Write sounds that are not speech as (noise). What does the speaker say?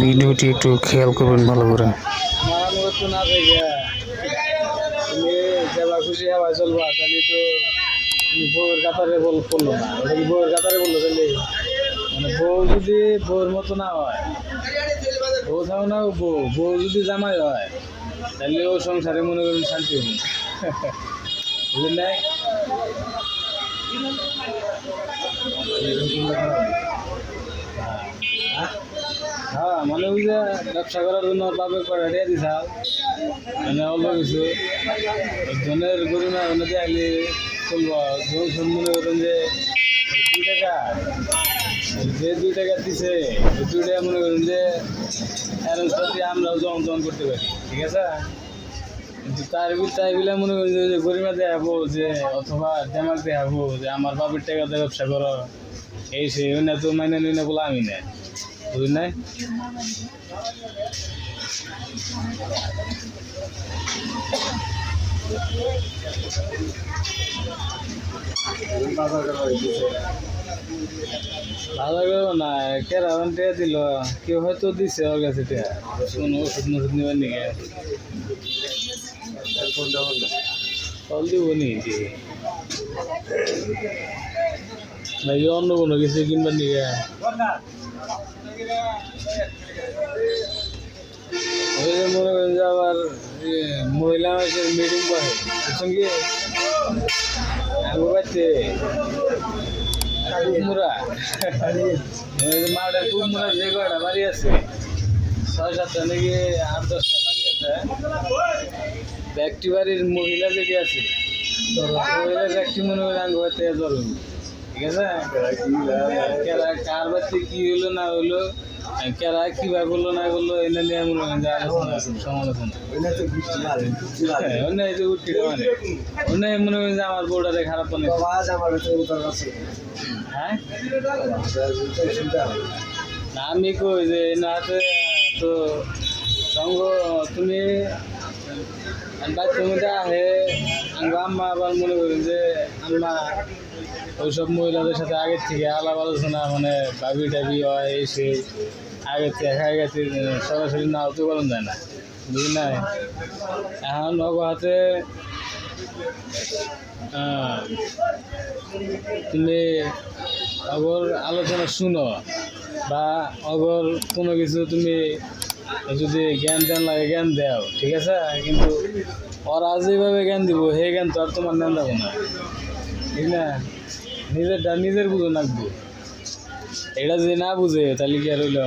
ভিডিওটি একটু খেয়াল করবেন ভালো করে। খুশি হওয়া চলবা তাহলে তো তুমি বউয়ের কাতারে বল করল না। ওটা কি বউয়ের কাতারে বলল তাহলে মানে বউ যদি বউর মতো না হয় বউ না বউ বউ যদি জামাই হয় তাহলে ও সংসারে মনে করেন শান্তি হবে (laughs) বুঝলেন হ্যাঁ মানে ওই যে ব্যবসা করার জন্য বাপের কটা দিয়ে দিছা। মানে অল্প কিছু। ধনের গরিমা মানে দেখলে চলবো যখন মনে করেন যে দুই টাকা। যে দুই টাকা দিছে দুই টাকা মনে করেন যে অ্যারেঞ্জ পাতি আমরাও জমা জমা করতে পারি। ঠিক আছে? তার তাই বলে মনে করেন যে ওই যে গরিমা দেখাবো যে অথবা দেমাক দেখাবো যে আমার বাপের টাকাতে ব্যবসা করো। এই সে ওই না তো মাইনে নিই না বলে আমি না বুঝলি নাই? কেউ হয়তো দিছে ওর কাছে ওষুধ মষুধ নাকি? ফল দিব নি দি নাকি অন্য কোনো কিছু কিনবার নিকে ওই যে মনে করেন যে আবার ইয়ে, মহিলা মানুষের মিটিং বসে বুঝছেন কি আগে বাড়তে কুমড়া মাঠে কুমড়া যে কয়টা বাড়ি আছে ছয় সাতটা নাকি আট দশটা বাড়ি আছে একটি বাড়ির মহিলা যেটি আছে মহিলার একটি মনে হয় আঙ্গ ধরুন ঠিক আছে? কেরা, কার বাড়তে কি হলো না হলো কেরা কীভাবে করল না করল, এনে নিয়ে মনে আলোচনা সমালোচনা। অন্য এই যে উঠি মানে। অন্য মনে হয় যে আমার বউটারে খারাপ বানাইছে হ্যাঁ? আমি কই যে, না হাতে তো তুমি বাচ্চার মধ্যে আহে আঙ্গ আম্মা আবার মনে করেন যে আম্মা ওইসব মহিলাদের সাথে আগের থেকে আলাপ আলোচনা মানে ভাবি টাবি হয় এই সেই আগের থেকে দেখা গেছে, সরাসরি না হতে পারেন যায় না বুঝলি না? এখন হাতে তুমি অগর আলোচনা শুনো, বা অগর কোনো কিছু তুমি যদি জ্ঞান দেন লাগে, জ্ঞান দেও, ঠিক আছে? কিন্তু ওরা যেভাবে জ্ঞান দিব, সেই জ্ঞান তো আর তোমার নেন দেবো না। ঠিক না? নিজেরটা নিজের বুঝো নাকবো। এটা যদি না বুঝে, তাহলে কি আর হইল?